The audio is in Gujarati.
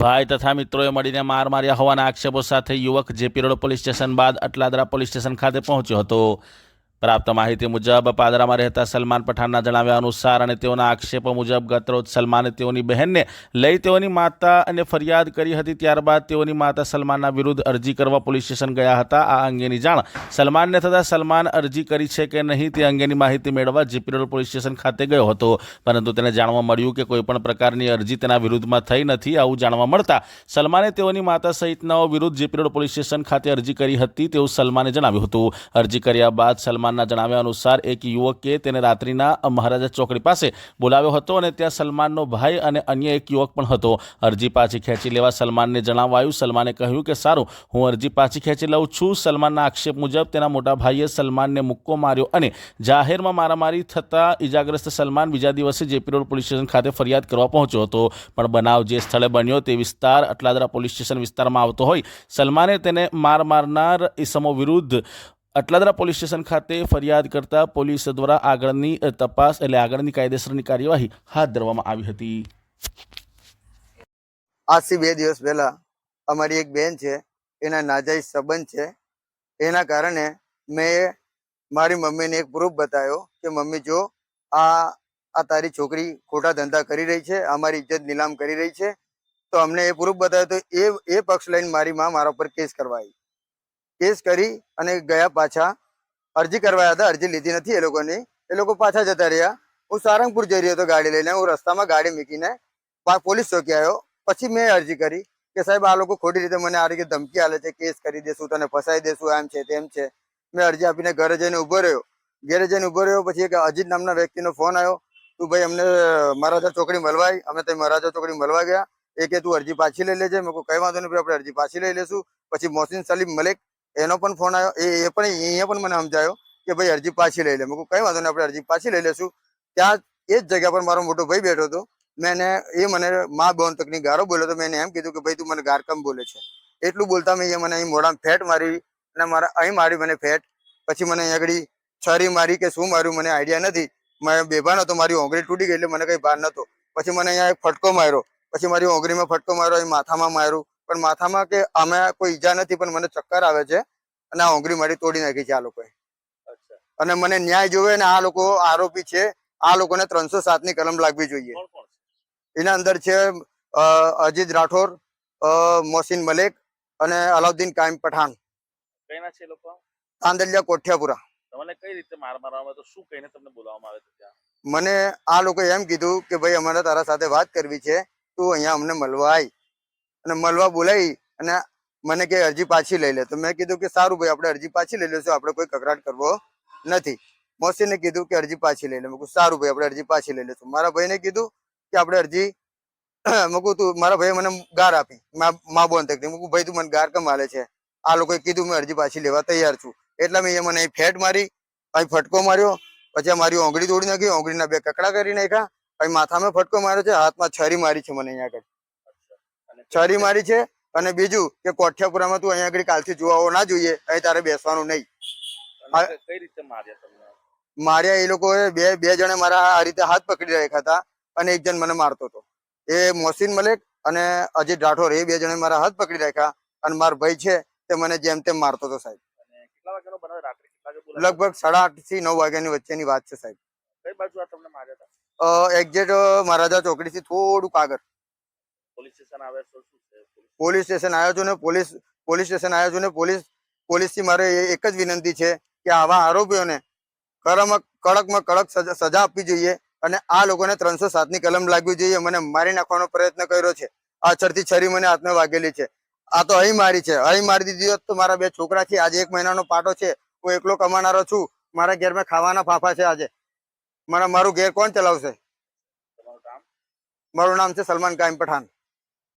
ભાઈ તથા મિત્રોએ મળીને માર માર્યા હોવાના આક્ષેપો સાથે યુવક જેપી રોડ પોલીસ સ્ટેશન બાદ અટલાદરા પોલીસ સ્ટેશન ખાતે પહોંચ્યો હતો. પ્રાપ્ત માહિતી મુજબ, પાદરામાં રહેતા સલમાન પઠાણના જણાવ્યા અનુસાર અને તેઓના આક્ષેપો મુજબ ગતરોજ સલમાને તેઓની બહેનને લઈ તેઓની માતા અને ફરિયાદ કરી હતી. ત્યારબાદ તેઓની માતા સલમાનના વિરુદ્ધ અરજી કરવા પોલીસ સ્ટેશન ગયા હતા. આ અંગેની જાણ સલમાનને થતાં સલમાન અરજી કરી છે કે નહીં તે અંગેની માહિતી મેળવવા જીપી રોડ પોલીસ સ્ટેશન ખાતે ગયો હતો. પરંતુ તેને જાણવા મળ્યું કે કોઈપણ પ્રકારની અરજી તેના વિરુદ્ધમાં થઈ નથી આવું જાણવા મળતા સલમાને તેઓની માતા સહિતનાઓ વિરુદ્ધ જીપી રોડ પોલીસ સ્ટેશન ખાતે અરજી કરી હતી તેવું સલમાને જણાવ્યું હતું. અરજી કર્યા બાદ સલમાનના જણાવ્યા અનુસાર, એક યુવકે તેને રાત્રિના મહારાજા ચોકડી પાસે બોલાવ્યો હતો અને ત્યાં સલમાનનો ભાઈ અને અન્ય એક યુવક પણ હતો. અરજી પાછી ખેંચી લેવા સલમાનને જણાવાયું. સલમાને કહ્યું કે, સારું, હું અરજી પાછી ખેંચી લઉં છું. સલમાનના આક્ષેપ મુજબ તેના મોટા ભાઈએ સલમાનને મુક્કો માર્યો અને જાહેરમાં મારામારી થતાં ઇજાગ્રસ્ત સલમાન બીજા દિવસે જેપી રોડ પોલીસ સ્ટેશન ખાતે ફરિયાદ કરવા પહોંચ્યો હતો. પણ બનાવ જે સ્થળે બન્યો તે વિસ્તાર અટલાદરા પોલીસ સ્ટેશન વિસ્તારમાં આવતો હોય. સલમાને તેને માર મારનાર ઇસમો વિરુદ્ધ અટલાદરા પોલીસ સ્ટેશન ખાતે ફરિયાદ કરતા પોલીસ દ્વારા આગળની તપાસ એટલે આગળની કાયદેસરની કાર્યવાહી હાથ ધરવામાં આવી હતી. આજથી બે દિવસ પહેલા અમારી એક બેન છે, એના નાજાઈ સંબંધ છે. એના કારણે મેં મારી મમ્મીને એક પ્રૂફ બતાવ્યો કે મમ્મી જો આ આ તારી છોકરી ખોટા ધંધા કરી રહી છે અમારી ઇજ્જત નીલામ કરી રહી છે, તો અમને એ પ્રૂફ બતાવ્યો તો એ એ પક્ષ લઈને મારી માં મારા ઉપર કેસ કરવા આવી કેસ કરી અને ગયા પાછા અરજી કરવાયા હતા. અરજી લીધી નથી એ લોકોની. એ લોકો પાછા જતા રહ્યા. હું સારંગપુર જઈ રહ્યો હતો ગાડી લઈને. હું રસ્તામાં ગાડી મૂકીને પોલીસ ચોકી આવ્યો. પછી મેં અરજી કરી કે સાહેબ, આ લોકો ખોટી રીતે મને આ રીતે ધમકી આલે છે, કેસ કરી દેશું તને ફસાઈ દેશું એમ છે, તેમ છે. મેં અરજી આપીને ઘરે જઈને ઊભો રહ્યો. ઘરે જઈને ઊભો રહ્યો, પછી એક અજીત નામના વ્યક્તિનો ફોન આવ્યો. તું ભાઈ, અમને મહારાજા ચોકડી મળવાય. અમે ત્યાં મહારાજા ચોકડી મળવા ગયા. એ કે તું અરજી પાછી લઈ લેજે. મેં કોઈ કઈ વાંધો નહીં આપણે અરજી પાછી લઈ લેશું. પછી મોહસિન સલીમ મલિક એનો પણ ફોન આવ્યો. એ એ પણ અહીંયા પણ મને સમજાયો કે ભાઈ અરજી પાછી લઈ લે. મેં કઈ વાંધો નહીં, આપણે અરજી પાછી લઈ લેશું. ત્યાં એ જ જગ્યા પર મારો મોટો ભાઈ બેઠો હતો. મેં એ મને મા બોન તકની ગારો બોલ્યો તો મેં એમ કીધું કે, ભાઈ, તું મને ગાર કેમ બોલે છે. એટલું બોલતા મેં અહીંયા મને અહીં મોઢામાં ફેટ મારી અને મારા, અહીં મારી મને ફેટ. પછી મને અહીં આગળ છરી મારી કે શું માર્યું મને આઈડિયા નથી. મેં બેભાન હતો, મારી ઓંગળી તૂટી ગઈ એટલે મને કઈ ભાર નતો પછી મને અહીંયા એક ફટકો માર્યો. પછી મારી ઓંગળીમાં ફટકો માર્યો, અહીં માથામાં માર્યું. પણ માથામાં કે આમાં કોઈ ઈજા નથી પણ મને ચક્કર આવે છે અને આ ઓંગળી મારી તોડી નાખી છે આ લોકોએ. અને મને ન્યાય જોવે અને આ લોકો આરોપી છે આ લોકોને ત્રણસો સાતની કલમ લાગવી જોઈએ. એના અંદર છે અજીત રાઠોર અ, મોહસિન મલેક અને અલાઉદ્દીન કાયમ પઠાણ. તાંદલિયા કોઠિયાપુરા. તમને કઈ રીતે માર મારવામાં તો શું કહીને તમને બોલાવવામાં આવે ત્યાં? મને આ લોકોએ એમ કીધું કે ભાઈ અમારે તારા સાથે વાત કરવી છે. તું અહીંયા અમને મળવા આય અને મળવા બોલાવી અને મને કે અરજી પાછી લઈ લે. તો મેં કીધું કે સારું ભાઈ, આપણે અરજી પાછી લઈ લેશું, આપણે કોઈ કકરાટ કરવો નથી. મોસીને કીધું કે અરજી પાછી લઈ લે. મેં સારું ભાઈ, આપણે અરજી પાછી લઈ લેશું. મારા ભાઈને કીધું કે આપણે અરજી મેં તું, મારા ભાઈએ મને ગાર આપી. મા બોન તકતી મેં ભાઈ, તું મને ગાર કેમ આલે છે? આ લોકોએ કીધું, મેં અરજી પાછી લેવા તૈયાર છું. એટલા મેં મને અહીં ફેટ મારી, અહીં ફટકો માર્યો. પછી મારી ઓંગળી તોડી નાખી, ઓંગળીના બે કકડા કરી નાખ્યા. પછી માથામાં ફટકો માર્યો છે, હાથમાં છરી મારી છે મને અહીંયા આગળ. છરી મારી છે અને બીજું કે કોઠિયાપુરામાં તું અહીંયા આગળ કાલથી જોવાઓ ના જોઈએ અહીં તારે બેસવાનું નહીં. કઈ રીતે માર્યા તમને? માર્યા એ લોકોએ બે બે જણે મારા આ રીતે હાથ પકડી રાખ્યા હતા અને એક જણ મને મારતો હતો. એ મોસીન મલેક અને અજીત રાઠોર એ બે જણે મારા હાથ પકડી રાખ્યા અને મારો ભાઈ છે તે મને જેમ તેમ મારતો હતો સાહેબ? લગભગ સાડા આઠથી નવ વાગ્યાની વચ્ચેની વાત છે સાહેબ. કઈ બાજુ તમને માર્યા હતા? એક્ઝેક્ટ મહારાજા ચોકડી થી થોડુંક આગળ. પોલીસ સ્ટેશન આવે તો શું છે? પોલીસ પોલીસ સ્ટેશન આવ્યો છું ને પોલીસ પોલીસ સ્ટેશન આવ્યો છું ને પોલીસ પોલીસથી મારે એક જ વિનંતી છે કે આવા આરોપીઓને કડકમાં કડકમાં કડક સજા આપવી જોઈએ અને આ લોકોને ત્રણસો સાતની કલમ લાગવી જોઈએ. મને મારી નાખવાનો પ્રયત્ન કર્યો છે. પાછળથી છરી મને હાથમાં વાગેલી છે. આ તો અહીં મારી છે. અહીં મારી દીધી હોત તો મારા બે છોકરા છે આજે એક મહિનાનો પાટો છે. હું એકલો કમાનારો છું. મારા ઘેરમાં ખાવાના ફાફા છે આજે. મારા મારું ઘેર કોણ ચલાવશે? મારું નામ છે સલમાન કાયમ પઠાણ.